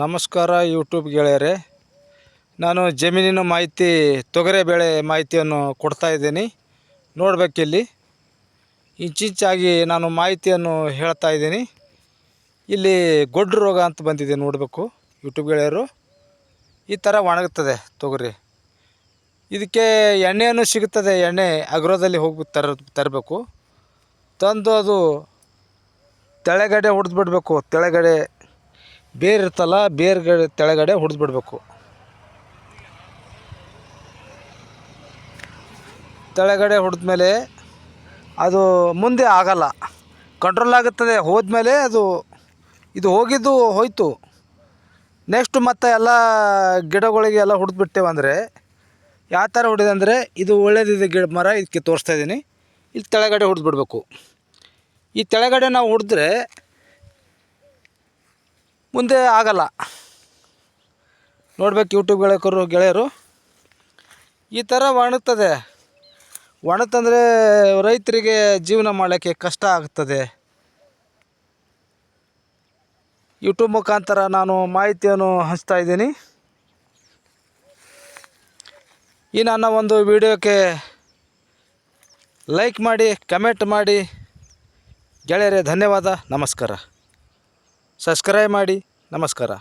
ನಮಸ್ಕಾರ ಯೂಟ್ಯೂಬ್ ಗೆಳೆಯರೆ. ನಾನು ಜಮೀನಿನ ಮಾಹಿತಿ ತೊಗರೆಬೇಳೆ ಮಾಹಿತಿಯನ್ನು ಕೊಡ್ತಾ ಇದ್ದೀನಿ. ನೋಡಬೇಕಿಲ್ಲಿ. ಇಂಚಿಂಚಾಗಿ ನಾನು ಮಾಹಿತಿಯನ್ನು ಹೇಳ್ತಾ ಇದ್ದೀನಿ. ಇಲ್ಲಿ ಗೊಡ್ಡು ರೋಗ ಅಂತ ಬಂದಿದೆ, ನೋಡಬೇಕು ಯೂಟ್ಯೂಬ್ ಗೆಳೆಯರು. ಈ ಥರ ಒಣಗುತ್ತದೆ ತೊಗರಿ. ಇದಕ್ಕೆ ಎಣ್ಣೆಯನ್ನು ಸಿಗುತ್ತದೆ, ಎಣ್ಣೆ ಅಗ್ರೋದಲ್ಲಿ ಹೋಗಿ ತರ, ತರಬೇಕು. ತಂದು ಅದು ತೆಳಗಡೆ ಹೊಡೆದು ಬಿಡಬೇಕು ತೆಳಗಡೆ ಬೇರು ಇರ್ತಲ್ಲ, ಬೇರ್ಗಡೆ ತೆಳಗಡೆ ಹೊಡೆದು ಬಿಡಬೇಕು ತೆಳಗಡೆ ಹೊಡೆದ್ಮೇಲೆ ಅದು ಮುಂದೆ ಆಗಲ್ಲ. ಕಂಟ್ರೋಲ್ ಆಗುತ್ತದೆ. ಹೋದ್ಮೇಲೆ ಅದು, ಇದು ಹೋಗಿದ್ದು ಹೋಯಿತು. ನೆಕ್ಸ್ಟ್ ಮತ್ತೆ ಎಲ್ಲ ಗಿಡಗಳಿಗೆ ಎಲ್ಲ ಹೊಡೆದ್ಬಿಟ್ಟೇವಂದರೆ ಯಾವ ಥರ ಹೊಡಿದಂದರೆ ಇದು ಒಳ್ಳೇದಿದೆ ಗಿಡ ಮರ, ಇದಕ್ಕೆ ತೋರಿಸ್ತಾ ಇದ್ದೀನಿ. ಇಲ್ಲಿ ತೆಳಗಡೆ ಹೊಡೆದ್ಬಿಡ್ಬೇಕು. ಈ ತೆಳಗಡೆ ನಾವು ಹೊಡೆದ್ರೆ ಮುಂದೆ ಆಗಲ್ಲ. ನೋಡ್ಬೇಕು ಯೂಟ್ಯೂಬ್ ಗೆಳಕರು ಗೆಳೆಯರು. ಈ ಥರ ಒಣಗ್ತದೆ. ಒಣತಂದರೆ ರೈತರಿಗೆ ಜೀವನ ಮಾಡೋಕ್ಕೆ ಕಷ್ಟ ಆಗ್ತದೆ. ಯೂಟ್ಯೂಬ್ ಮುಖಾಂತರ ನಾನು ಮಾಹಿತಿಯನ್ನು ಹಂಚ್ತಾ ಇದ್ದೀನಿ. ಈ ನನ್ನ ಒಂದು ವಿಡಿಯೋಕ್ಕೆ ಲೈಕ್ ಮಾಡಿ ಕಮೆಂಟ್ ಮಾಡಿ. ಗೆಳೆಯರೇ, ಧನ್ಯವಾದ. ನಮಸ್ಕಾರ. ಸಬ್ಸ್ಕ್ರೈಬ್ ಮಾಡಿ. ನಮಸ್ಕಾರ.